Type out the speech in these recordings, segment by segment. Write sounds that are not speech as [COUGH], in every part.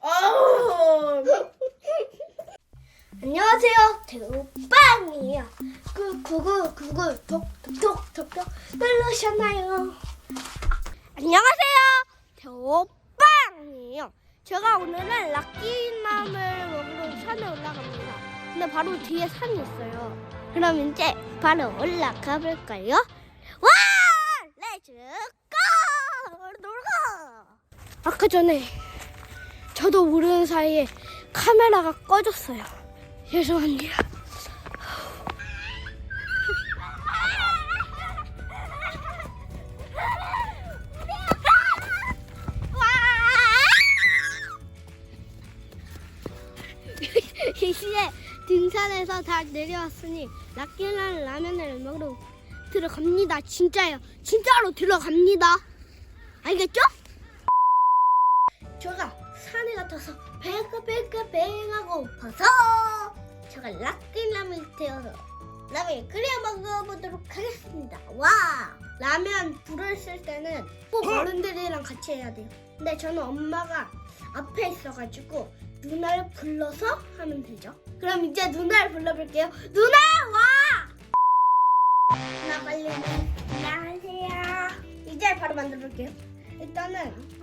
아우. 안녕하세요. 대우빵이에요. 그 구글 구글 톡톡톡톡 누르셨나요? 안녕하세요. 대우빵이에요. 제가 오늘은 락기남을 먹으러 산에 올라갑니다. 근데 바로 뒤에 산이 있어요. 그럼 이제 바로 올라가 볼까요? 와! 렛츠 고! 놀러! 아까 전에 저도 모르는 사이에 카메라가 꺼졌어요. 죄송합니다. 이제 등산에서 다 내려왔으니 락기랑 라면을 먹으러 들어갑니다. 진짜요. 진짜로 들어갑니다. 알겠죠? 제가 산에 같아서 배가 배가 배가 고파서 제가 락기라면 되어서 라면 끓여 먹어보도록 하겠습니다. 와 라면 불을 쓸 때는 꼭 어른들이랑 같이 해야 돼요. 근데 저는 엄마가 앞에 있어가지고 누나를 불러서 하면 되죠. 그럼 이제 누나를 불러볼게요. 누나 와! 누나 빨리 와. 안녕하세요. 이제 바로 만들어볼게요. 일단은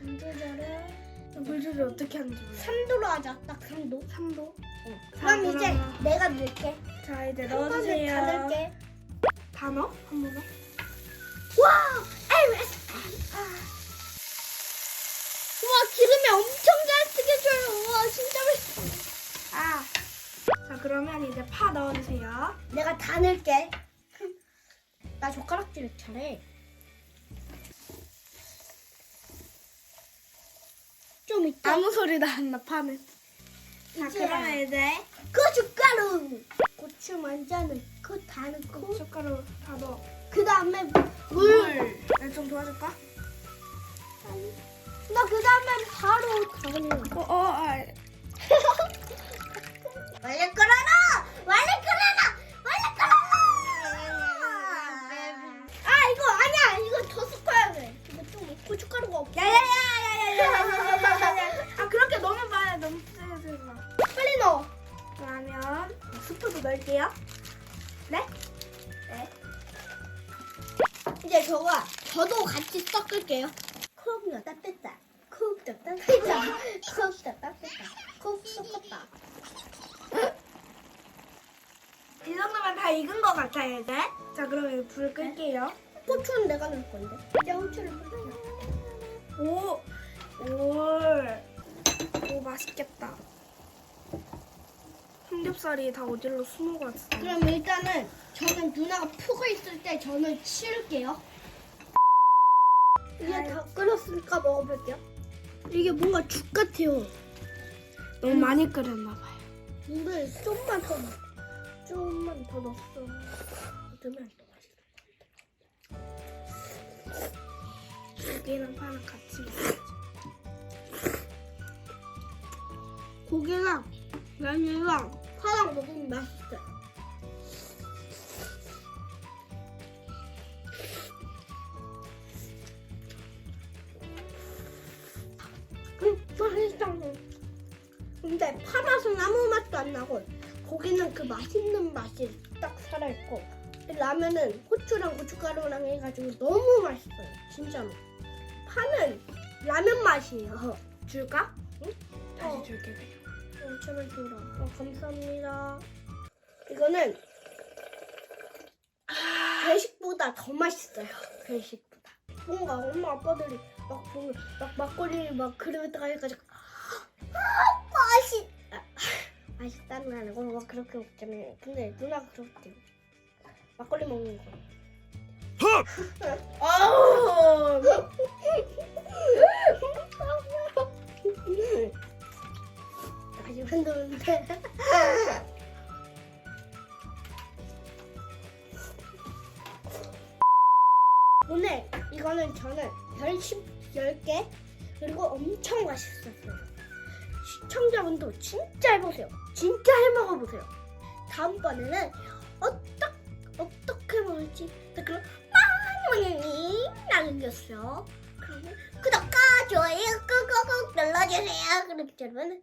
불조절을 물조절 어떻게 하는지 몰라. 3도로 하자. 딱 3도. 3도. 그럼 이제 내가 넣을게. 자 이제 한 번에 넣어주세요. 다 넣을게. 다 넣어? 한 번에? 와! MS. 와 기름이 엄청 잘 튀겨져요. 와 진짜 맛있어. 아. 자 그러면 이제 파 넣어주세요. 내가 다 넣을게. [LAUGHS] 나 젓가락질 잘해. 좀 이따 아무 소리도 안 나 파는. 자 그러면 이제 고춧가루. 고추 먼저 넣고 다 넣고 고춧가루 다 넣어. 그 다음에 물. 물. 내가 좀 도와줄까? 나 그 다음에 바로 다 넣어. 어, 어, 아, [LAUGHS] 이제 저가 저도 같이 섞을게요. 컵도 따뜻다. 컵도 따뜻다. 컵도 따뜻다. 컵 섞었다. 이 정도면 다 익은 것 같아요 이제. 자 그러면 불 끌게요. 고추는 내가 넣을 건데. 이제 후추를 뿌려요. 오, 올. 오 맛있겠다. 삼겹살이 다 어디로 숨어갔어. 그럼 일단은 저는 누나가 푹어 있을 때 저는 치울게요. 이제 다 끓였으니까 먹어볼게요. 이게 뭔가 죽 같아요. 너무 많이 끓였나 봐요. 물을 좀만 더 넣어. 좀만 더 넣었어. 넣으면 더 맛있어. 고기랑 파는 같이 먹어야지. 고기랑 면이랑 파랑 먹으면 맛있어요. 음, 맛있어. 근데 파 맛은 아무 맛도 안 나고 고기는 그 맛있는 맛이 딱 살아있고 라면은 후추랑 고춧가루랑 해가지고 너무 맛있어요. 진짜로. 파는 라면 맛이에요. 줄까? 응? 다시 어. 줄게 그냥. 어, 제발 줘라. 어, 감사합니다. 이거는 배식보다 더 맛있어요. 배식보다. 뭔가 엄마 아빠들이 막 보면 막 막걸리 막 그릇에다가 해가지고 아, 맛있 아, 맛있다는 게 아니고 막 그렇게 먹잖아요. 근데 누나가 그렇게 막걸리 먹는 거. [LAUGHS] 아우. 만드는데. [LAUGHS] 오늘 이거는 저는 별십 10개 그리고 엄청 맛있었어요. 시청자분도 진짜 해보세요. 진짜 해먹어보세요. 다음번에는 어떻, 어떻게 먹을지 댓글로 많이 남겨주세요. 그러면 구독과 좋아요 꾹꾹꾹 눌러 계세요. 그럼 여러분